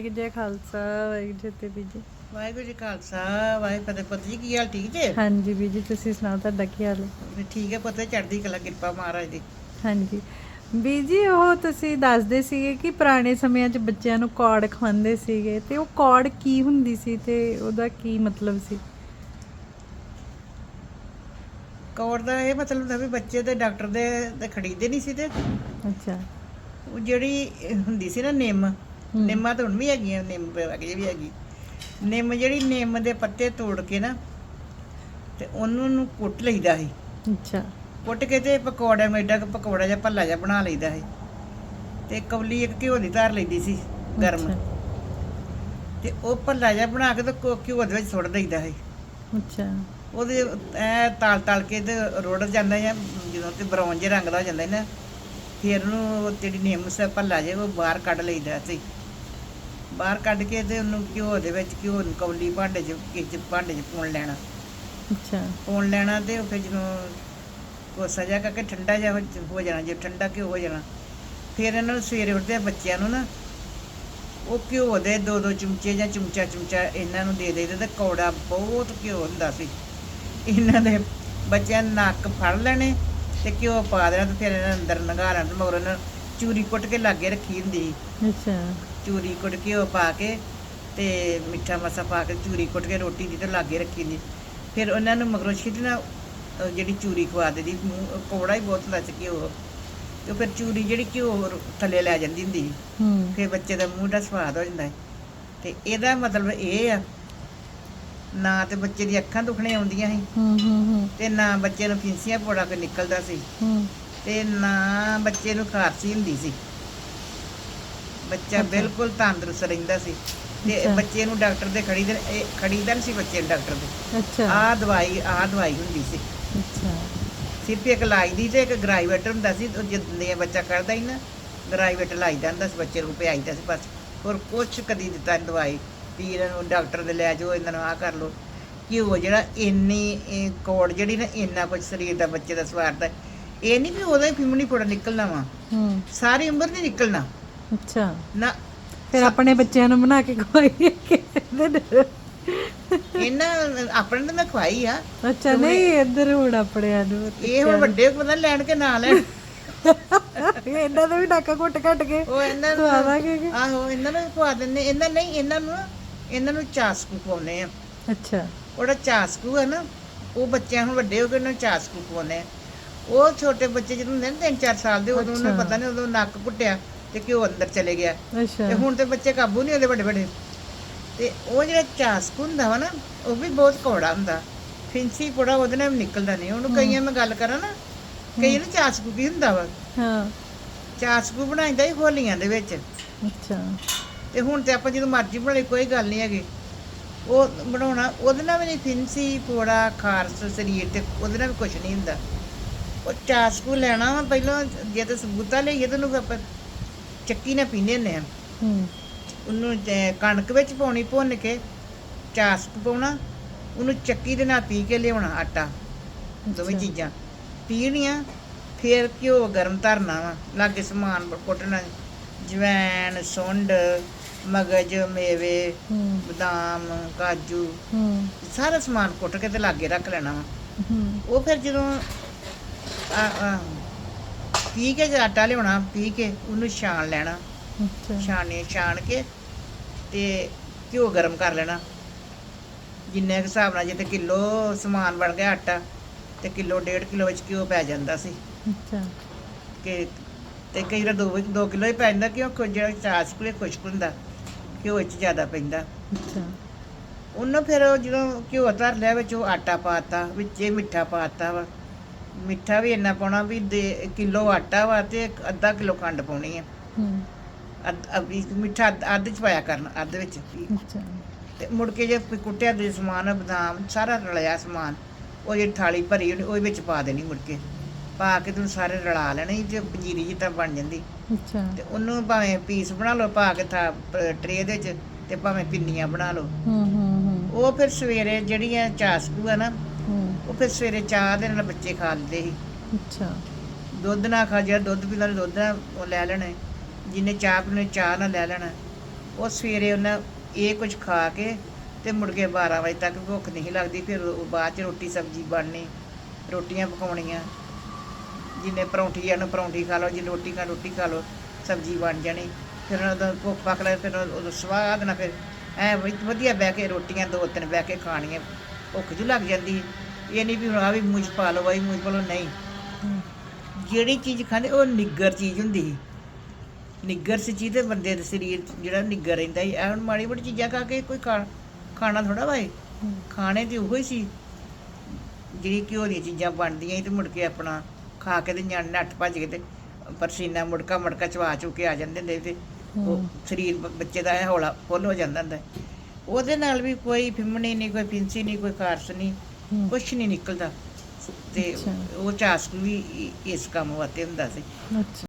ਵਾਹਿਗੁਰੂ ਜੀ ਖਾਲਸਾ ਵਾਹਿਗੁਰੂ ਜੀ ਤੇ ਬੀਜੀ ਵਾਹਿਗੁਰੂ ਜੀ ਖਾਲਸਾ ਵਾਹਿਗੁਰੂ ਫਤਿਹ। ਪੁੱਤ ਜੀ ਕੀ ਹਾਲ ਠੀਕ ਜੇ? ਹਾਂਜੀ ਬੀਜੀ ਤੁਸੀਂ ਸੁਣਾਓ ਤੁਹਾਡਾ ਕੀ ਹਾਲ ਹੈ? ਵੀ ਠੀਕ ਹੈ ਪੁੱਤ ਚੜ੍ਹਦੀ ਕਲਾ ਕਿਰਪਾ ਮਹਾਰਾਜ ਦੀ। ਹਾਂਜੀ। ਬੀਜੀ ਉਹ ਤੁਸੀਂ ਦੱਸਦੇ ਸੀਗੇ ਕਿ ਪੁਰਾਣੇ ਸਮਿਆਂ 'ਚ ਬੱਚਿਆਂ ਨੂੰ ਕੌੜ ਖਵਾਉਂਦੇ ਸੀਗੇ ਤੇ ਉਹ ਕੌੜ ਕੀ ਹੁੰਦੀ ਸੀ ਤੇ ਉਹਦਾ ਕੀ ਮਤਲਬ ਸੀ? ਕੌੜ ਦਾ ਇਹ ਮਤਲਬ ਹੁੰਦਾ ਵੀ ਬੱਚੇ ਤੇ ਡਾਕਟਰ ਦੇ ਤੇ ਖੜੀਦੇ ਨਹੀਂ ਸੀ ਤੇ। ਅੱਛਾ। ਉਹ ਜਿਹੜੀ ਹੁੰਦੀ ਸੀ ਨਾ ਨਿੰਮ ਨਿੰਮਾਂ ਤਾਂ ਹੁਣ ਵੀ ਹੈਗੀਆਂ ਨਿੰਮ ਵਗੇ ਵੀ ਹੈਗੀ। ਨਿੰਮ ਜਿਹੜੀ ਨਿੰਮ ਦੇ ਪੱਤੇ ਤੋੜ ਕੇ ਨਾ ਤੇ ਉਹਨੂੰ ਨੂੰ ਕੁੱਟ ਲਈਦਾ ਸੀ। ਅੱਛਾ। ਕੁੱਟ ਕੇ ਤੇ ਪਕੌੜੇ ਮੈਡਾ ਕੁ ਪਕੌੜਾ ਜਿਹਾ ਭੱਲਾ ਜਿਹਾ ਬਣਾ ਲਈਦਾ ਸੀ। ਤੇ ਕਵਲੀ ਇੱਕ ਘਿਓ ਦੀ ਧਾਰ ਲਈਦੀ ਸੀ ਗਰਮ। ਤੇ ਉਹ ਭੱਲਾ ਜਿਹਾ ਬਣਾ ਕੇ ਤੇ ਘਿਓ ਦੇ ਵਿੱਚ ਸੁੱਟ ਦਈਦਾ ਸੀ। ਅੱਛਾ। ਉਹਦੇ ਐ ਤਾਲ ਤਾਲ ਕੇ ਤੇ ਰੋੜ ਜਾਂਦਾ ਜਾਂ ਜਦੋਂ ਤੇ ਬਰਾਊਨ ਜਿਹਾ ਰੰਗ ਦਾ ਹੋ ਜਾਂਦਾ ਨਾ ਫਿਰ ਉਹਨੂੰ ਉਹ ਜਿਹੜੀ ਨਿੰਮ ਸ ਭੱਲਾ ਜੇ ਉਹ ਬਾਹਰ ਕੱਢ ਲਈਦਾ ਸੀ। ਬਾਹਰ ਕੱਢ ਕੇ ਤੇ ਉਹਨੂੰ ਘਿਓ ਦੇ ਵਿੱਚ ਘਿਓ ਨੂੰ ਕੌਲੀ ਭਾਂਡੇ 'ਚ ਕਿਸੇ ਭਾਂਡੇ 'ਚ ਪਾਉਣ ਲੈਣਾ। ਅੱਛਾ। ਪਾਉਣ ਲੈਣਾ ਤੇ ਉਹ ਫਿਰ ਜਦੋਂ ਕੋਸਾ ਜਿਹਾ ਕਰਕੇ ਠੰਡਾ ਜਿਹਾ ਹੋ- ਹੋ ਜਾਣਾ ਜੇ ਠੰਡਾ ਘਿਓ ਹੋ ਜਾਣਾ ਫਿਰ ਇਹਨਾਂ ਨੂੰ ਸਵੇਰੇ ਉੱਠਦੇ ਬੱਚਿਆਂ ਨੂੰ ਨਾ ਉਹ ਘਿਓ ਦੇ ਦੋ ਦੋ ਚਮਚੇ ਜਾਂ ਚਮਚਾ ਚਮਚਾ ਇਹਨਾਂ ਨੂੰ ਦੇ ਦੇਈਦਾ ਤੇ ਕੌੜਾ ਬਹੁਤ ਘਿਓ ਹੁੰਦਾ ਸੀ। ਇਹਨਾਂ ਦੇ ਬੱਚਿਆਂ ਨੇ ਨੱਕ ਫੜ ਲੈਣੇ ਤੇ ਘਿਓ ਪਾ ਦੇਣਾ ਤੇ ਫਿਰ ਇਹਨਾਂ ਨੂੰ ਅੰਦਰ ਨਗਾਰਾਂ ਤੇ ਮਗਰ ਇਹਨਾਂ ਨੂੰ ਚੂਰੀ ਕੁੱਟ ਕੇ ਲਾਗੇ ਰੱਖੀ ਹੁੰਦੀ ਸੀ। ਅੱਛਾ। ਚੂਰੀ ਕੁੱਟ ਘਿਓ ਪਾ ਕੇ ਤੇ ਮਿੱਠਾ ਮਸਾ ਪਾ ਕੇ ਚੂਰੀ ਕੁੱਟ ਕੇ ਰੋਟੀ ਦੀ ਤੇ ਲਾਗੇ ਰੱਖੀ ਹੁੰਦੀ ਫਿਰ ਉਹਨਾਂ ਨੂੰ ਮਗਰੋਂ ਛਿੱਟਣਾ ਜਿਹੜੀ ਚੂਰੀ ਖਵਾ ਦੇਦੀ ਕੌੜਾ ਹੀ ਬਹੁਤ ਸੀ ਘਿਓ ਤੇ ਫਿਰ ਚੂਰੀ ਜਿਹੜੀ ਘਿਓ ਥੱਲੇ ਲੈ ਜਾਂਦੀ ਹੁੰਦੀ ਸੀ। ਹੂੰ। ਫਿਰ ਬੱਚੇ ਦਾ ਮੂੰਹ ਦਾ ਸਵਾਦ ਹੋ ਜਾਂਦਾ ਹੈ ਤੇ ਇਹਦਾ ਮਤਲਬ ਇਹ ਆ ਨਾ ਤੇ ਬੱਚੇ ਦੀ ਅੱਖਾਂ ਦੁਖਣੇ ਆਉਂਦੀਆਂ ਸੀ। ਹੂੰ ਹੂੰ ਹੂੰ। ਤੇ ਨਾ ਬੱਚੇ ਨੂੰ ਫਿੰਸੀਆਂ ਪੋੜਾ ਕੇ ਨਿਕਲਦਾ ਸੀ। ਹੂੰ। ਤੇ ਨਾ ਬੱਚੇ ਨੂੰ ਖਾਰਸੀ ਹੁੰਦੀ ਸੀ। ਬੱਚਾ। ਬਿਲਕੁਲ ਤੰਦਰੁਸਤ ਰਹਿੰਦਾ ਸੀ। ਤੇ। ਬੱਚੇ ਨੂੰ ਡਾਕਟਰ ਦੇ ਖੜੀ ਦੇ ਇਹ ਖੜੀਦਾ ਨਹੀਂ ਸੀ ਬੱਚੇ ਡਾਕਟਰ ਦੇ। ਅੱਛਾ। ਆਹ ਦਵਾਈ ਆਹ ਦਵਾਈ ਹੁੰਦੀ ਸੀ। ਅੱਛਾ। ਸਿਰਫ ਇੱਕ ਲਾਈ ਦੀ ਤੇ ਇੱਕ ਗ੍ਰਾਈਵੇਟਰ ਹੁੰਦਾ ਸੀ ਜਦੋਂ ਬੱਚਾ ਕਰਦਾ ਹੀ ਨਾ ਗ੍ਰਾਈਵੇਟਰ ਲਾਈਦਾ ਹੁੰਦਾ ਸੀ ਬੱਚੇ ਨੂੰ ਪਿਆਈਦਾ ਸੀ ਬਸ। ਹੋਰ ਕੁਛ ਕਦੀ ਦਿੱਤਾ ਦਵਾਈ। ਵੀ ਇਹਨਾਂ ਨੂੰ ਡਾਕਟਰ ਦੇ ਲੈ ਜਾਓ ਇਹਨਾਂ ਨੂੰ ਆਹ ਕਰ ਲਓ। ਘਿਓ ਜਿਹੜਾ ਇੰਨੀ ਕੋੜ ਜਿਹੜੀ ਨਾ ਇੰਨਾ ਕੁਝ ਸਰੀਰ ਦਾ ਬੱਚੇ ਦਾ ਸਵਾਰਦਾ ਇਹ ਨਹੀਂ ਵੀ ਉਹਦਾ ਹੀ ਫਿਮਣੀ ਫੋੜਾ ਨਿਕਲਣਾ ਵਾ। ਹੂੰ। ਸਾਰੀ ਉਮਰ ਨਹੀਂ ਨਿਕਲਣਾ। ਅੱਛਾ। ਨਾ। ਫਿਰ ਆਪਣੇ ਬੱਚਿਆਂ ਨੂੰ ਬਣਾ ਕੇ ਖਵਾਈਏ ਇਹਨਾਂ ਆਪਣੇ ਤਾਂ ਮੈਂ ਖਵਾਈ ਆ। ਅੱਛਾ ਨਹੀਂ ਇੱਧਰ ਹੁਣ ਆਪਣਿਆਂ ਨੂੰ ਇਹ ਹੁਣ ਵੱਡੇ ਪਤਾ ਲੈਣ ਕੇ ਨਾ ਲੈਣ ਇਹਨਾਂ ਦੇ ਵੀ ਡਾਕਾ ਘੁੱਟ ਘੱਟ ਕੇ ਉਹ ਇਹਨਾਂ ਨੂੰ ਦਾਂਗੇ ਕਿ? ਆਹੋ ਇਹਨਾਂ ਨੂੰ ਖਵਾ ਦਿੰਦੇ ਇਹਨਾਂ ਨਹੀਂ ਇਹਨਾਂ ਨੂੰ ਨਾ- ਇਹਨਾਂ ਨੂੰ ਚਾਸਕੂ ਖਵਾਉਂਦੇ ਆ ਅੱਛਾ। ਉਹਦਾ ਚਾਸਕੂ ਹੈ ਨਾ ਉਹ ਬੱਚਿਆਂ ਨੂੰ ਵੱਡੇ ਹੋ ਕੇ ਉਹਨਾਂ ਨੂੰ ਚਾਸਕੂ ਖਵਾਉਂਦੇ ਆ ਉਹ ਛੋਟੇ ਬੱਚੇ ਜਦੋਂ ਹੁੰਦੇ ਨੇ 3-4 ਸਾਲ ਦੇ ਉਦੋਂ ਉਹਨੂੰ। ਪਤਾ ਨਹੀਂ ਉਦੋਂ ਨੱਕ ਘੁੱਟਿਆ। ਤੇ ਘਿਓ ਅੰਦਰ ਚਲੇ ਗਿਆ। ਅੱਛਾ। ਤੇ ਹੁਣ ਤੇ ਬੱਚੇ ਕਾਬੂ ਨਹੀਂ ਹੁੰਦੇ ਵੱਡੇ ਵੱਡੇ ਤੇ ਉਹ ਜਿਹੜਾ ਚਾਸਕੂ ਹੁੰਦਾ ਵਾ ਨਾ ਉਹ ਵੀ ਬਹੁਤ ਕੌੜਾ ਹੁੰਦਾ। ਫਿੰਸੀ ਕੋੜਾ ਉਹਦੇ ਨਾਲ ਵੀ ਨਿਕਲਦਾ ਨਹੀਂ। ਉਹਨੂੰ ਕਈਆਂ ਮੈਂ ਗੱਲ ਕਰਾਂ ਨਾ ਕਈ ਨੂੰ ਚਾਸਕੂ ਕੀ ਹੁੰਦਾ ਵਾ। ਹਾਂ। ਚਾਸਕੂ ਬਣਾਈਦਾ ਹੀ ਹੋਲੀਆਂ ਦੇ ਵਿੱਚ। ਅੱਛਾ। ਤੇ ਹੁਣ ਤੇ ਆਪਾਂ ਜਦੋਂ ਮਰਜ਼ੀ ਬਣਾ ਲਈ ਕੋਈ ਗੱਲ ਨਹੀਂ ਹੈਗੀ। ਉਹ ਬਣਾਉਣਾ ਉਹਦੇ ਨਾਲ ਵੀ ਨਹੀਂ ਫਿੰਸੀ ਫੋੜਾ ਖਾਰਸ ਸਰੀਰ ਤੇ ਉਹਦੇ ਨਾਲ ਵੀ ਕੁਝ ਨਹੀਂ ਹੁੰਦਾ। ਉਹ ਚਾਸਕੂ ਲੈਣਾ ਵਾ ਪਹਿਲਾਂ ਜੇ ਤੇ ਸਬੂਤਾ ਲਈਏ ਤੇ ਉਹਨੂੰ ਆਪਾਂ ਚੱਕੀ ਨਾਲ ਪੀਂਦੇ ਹੁੰਦੇ ਆ। ਹੂੰ। ਉਹਨੂੰ ਤੇ ਕਣਕ ਵਿੱਚ ਪਾਉਣੀ ਭੁੰਨ ਕੇ ਚਾਸਕ ਪਾਉਣਾ ਉਹਨੂੰ ਚੱਕੀ ਦੇ ਨਾਲ ਪੀ ਕੇ ਲਿਆਉਣਾ ਆਟਾ ਦੋਵੇਂ। ਚੀਜ਼ਾਂ। ਪੀਣੀਆਂ ਫਿਰ ਘਿਓ ਗਰਮ ਧਰਨਾ ਵਾ ਲਾਗੇ ਸਮਾਨ ਕੁੱਟਣਾ। ਜਵੈਣ ਸੁੰਡ ਮਗਜ ਮੇਵੇ ਬਦਾਮ ਕਾਜੂ ਸਾਰਾ ਸਮਾਨ ਕੁੱਟ ਕੇ ਤੇ ਲਾਗੇ ਰੱਖ ਲੈਣਾ ਵਾ। ਉਹ ਫਿਰ ਜਦੋਂ ਪੀ ਕੇ ਜੇ ਆਟਾ ਲਿਆਉਣਾ ਪੀ ਕੇ ਉਹਨੂੰ ਛਾਣ ਲੈਣਾ। ਅੱਛਾ। ਛਾਣੇ ਛਾਣ ਕੇ ਤੇ ਘਿਓ ਗਰਮ ਕਰ ਲੈਣਾ। ਜਿੰਨੇ ਕੁ ਹਿਸਾਬ ਨਾਲ ਜਿੱਤੇ ਕਿਲੋ ਸਮਾਨ ਬਣ ਗਿਆ ਆਟਾ ਤੇ ਕਿਲੋ ਡੇਢ ਕਿਲੋ ਵਿੱਚ ਘਿਓ ਪੈ ਜਾਂਦਾ ਸੀ। ਅੱਛਾ। ਕਿ ਤੇ ਕਈ ਵਾਰ ਦੋ ਦੋ ਕਿਲੋ ਹੀ ਪੈ ਜਾਂਦਾ ਕਿਉਂ ਕੁ ਜਿਹੜਾ ਚਾਸ ਕੁਲੇ ਖੁਸ਼ਕ ਹੁੰਦਾ ਘਿਓ ਵਿੱਚ ਜ਼ਿਆਦਾ ਪੈਂਦਾ। ਅੱਛਾ। ਉਹਨੂੰ ਫਿਰ ਉਹ ਜਦੋਂ ਘਿਓ ਧਰ ਲਿਆ ਵਿੱਚ ਉਹ ਆਟਾ ਪਾਤਾ ਵਿੱਚ ਇਹ ਮਿੱਠਾ ਪਾਤਾ ਵਾ। ਮਿੱਠਾ ਵੀ ਇੰਨਾ ਪਾਉਣਾ ਵੀ ਦੇ ਕਿਲੋ ਆਟਾ ਵਾ ਤੇ ਅੱਧਾ ਕਿਲੋ ਖੰਡ ਪਾਉਣੀ ਹੈ। ਅੱਧ ਮਿੱਠਾ ਅੱਧ- ਚ ਪਾਇਆ ਕਰਨਾ ਅੱਧ ਵਿੱਚ ਅੱਛਾ। ਤੇ ਮੁੜ ਕੇ ਜੇ ਕੁੱਟਿਆ ਦੇ ਸਮਾਨ ਬਦਾਮ ਸਾਰਾ ਰਲਿਆ ਸਮਾਨ ਉਹ ਜਿਹੜੀ ਥਾਲੀ ਭਰੀ ਉਹ ਵਿੱਚ ਪਾ ਦੇਣੀ ਮੁੜ ਕੇ। ਪਾ ਕੇ ਤੂੰ ਸਾਰੇ ਰਲਾ ਲੈਣੀ ਤੇ ਪੰਜੀਰੀ ਜਿੱਦਾਂ ਬਣ ਜਾਂਦੀ। ਅੱਛਾ। ਤੇ ਉਹਨੂੰ ਭਾਵੇਂ ਪੀਸ ਬਣਾ ਲਓ ਪਾ ਕੇ ਥਾ ਟਰੇ ਦੇ ਵਿੱਚ ਤੇ ਭਾਵੇਂ ਪਿੰਨੀਆਂ ਬਣਾ ਲਓ। ਹੂੰ ਹੂੰ ਹੂੰ। ਉਹ ਫਿਰ ਸਵੇਰੇ ਜਿਹੜੀਆਂ ਚਾਸਕੂ ਆ ਨਾ ਹੂੰ। ਉਹ ਫਿਰ ਸਵੇਰੇ ਚਾਹ ਦੇ ਨਾਲ ਬੱਚੇ ਖਾ ਲੈਂਦੇ ਸੀ। ਅੱਛਾ। ਦੁੱਧ ਨਾ ਖਾ ਜਿਹੜਾ ਦੁੱਧ ਪੀਂਦਾ ਉਹਨੇ ਦੁੱਧ ਨਾਲ ਉਹ ਲੈ ਲੈਣਾ। ਜਿਹਨੇ ਚਾਹ ਪੀਣੀ ਚਾਹ ਨਾਲ ਲੈ ਲੈਣਾ। ਉਹ ਸਵੇਰੇ ਉਹਨਾਂ ਇਹ ਕੁਝ ਖਾ ਕੇ ਤੇ ਮੁੜ ਕੇ 12 ਵਜੇ ਤੱਕ ਭੁੱਖ ਨਹੀਂ ਲੱਗਦੀ। ਫਿਰ ਉਹ ਬਾਅਦ ਚ ਰੋਟੀ ਸਬਜ਼ੀ ਬਣਨੀ ਰੋਟੀਆਂ ਪਕਾਉਣੀਆਂ। ਜਿੰਨੇ ਪਰੌਂਠੀ ਆ ਨੂੰ ਪਰੌਂਠੀ ਖਾ ਲਓ। ਜੇ ਰੋਟੀ ਖਾ ਰੋਟੀ ਖਾ ਲਓ ਸਬਜ਼ੀ ਬਣ ਜਾਣੀ। ਫਿਰ ਉਹਨਾਂ ਦਾ ਭੁੱਖ ਪੱਕ ਲੈ ਫਿਰ ਉਹ ਸਵਾਦ ਨਾਲ ਫਿਰ ਐ ਵਧੀਆ ਬਹਿ ਕੇ ਰੋਟੀਆਂ ਦੋ ਤਿੰਨ ਬਹਿ ਕੇ ਖਾਣੀਆਂ। ਭੁੱਖ ਜੂ ਲੱਗ ਜਾਂਦੀ ਇਹ ਨਹੀਂ ਵੀ ਹੁਣ ਆ ਵੀ 'ਚ ਪਾ ਲਓ ਮੂੰਹ 'ਚ ਪਾ ਲਓ ਨਹੀਂ। ਜਿਹੜੀ ਚੀਜ਼ ਖਾਂਦੇ ਉਹ ਨਿੱਗਰ ਚੀਜ਼ ਹੁੰਦੀ ਸੀ। ਨਿੱਗਰ ਸੀ ਚੀਜ਼ ਤੇ ਬੰਦੇ ਦੇ ਸਰੀਰ 'ਚ ਜਿਹੜਾ ਨਿੱਗਰ ਰਹਿੰਦਾ ਸੀ ਇਹ ਹੁਣ ਮਾੜੀ ਮੋਟੀ ਚੀਜ਼ਾਂ ਖਾ ਕੇ ਕੋਈ ਖਾ- ਖਾਣਾ ਥੋੜਾ ਵਾਏ ਖਾਣੇ ਤੇ ਉਹੀ ਸੀ। ਜਿਹੜੀ ਘਿਓ ਦੀਆਂ ਚੀਜ਼ਾਂ ਬਣਦੀਆਂ ਸੀ ਤੇ ਮੁੜ ਕੇ ਆਪਣਾ ਖਾ ਕੇ ਤੇ ਨਿਆਣੇ ਨੱਠ ਭੱਜ ਕੇ ਤੇ ਪਰਸੀਨਾ ਮੁੜਕਾ ਮੁੜਕਾ ਚਵਾ ਚੁ ਕੇ ਆ ਜਾਂਦੇ ਹੁੰਦੇ ਸੀ ਤੇ ਉਹ ਸਰੀਰ ਬ- ਬੱਚੇ ਦਾ ਹੌਲਾ ਫੁੱਲ ਹੋ ਜਾਂਦਾ ਹੁੰਦਾ ਉਹਦੇ ਨਾਲ ਵੀ ਕੋਈ ਫਿੰਮਣੀ ਨਹੀਂ ਕੋਈ ਪਿੰਸੀ ਨਹੀਂ ਕੋਈ ਖਾਰਸ ਨਹੀਂ। ਕੁਛ ਨਹੀਂ ਨਿਕਲਦਾ ਤੇ। ਉਹ ਚਾਸਕ ਵੀ ਇਸ ਕੰਮ ਵਾਸਤੇ ਹੁੰਦਾ ਸੀ ਅੱਛਾ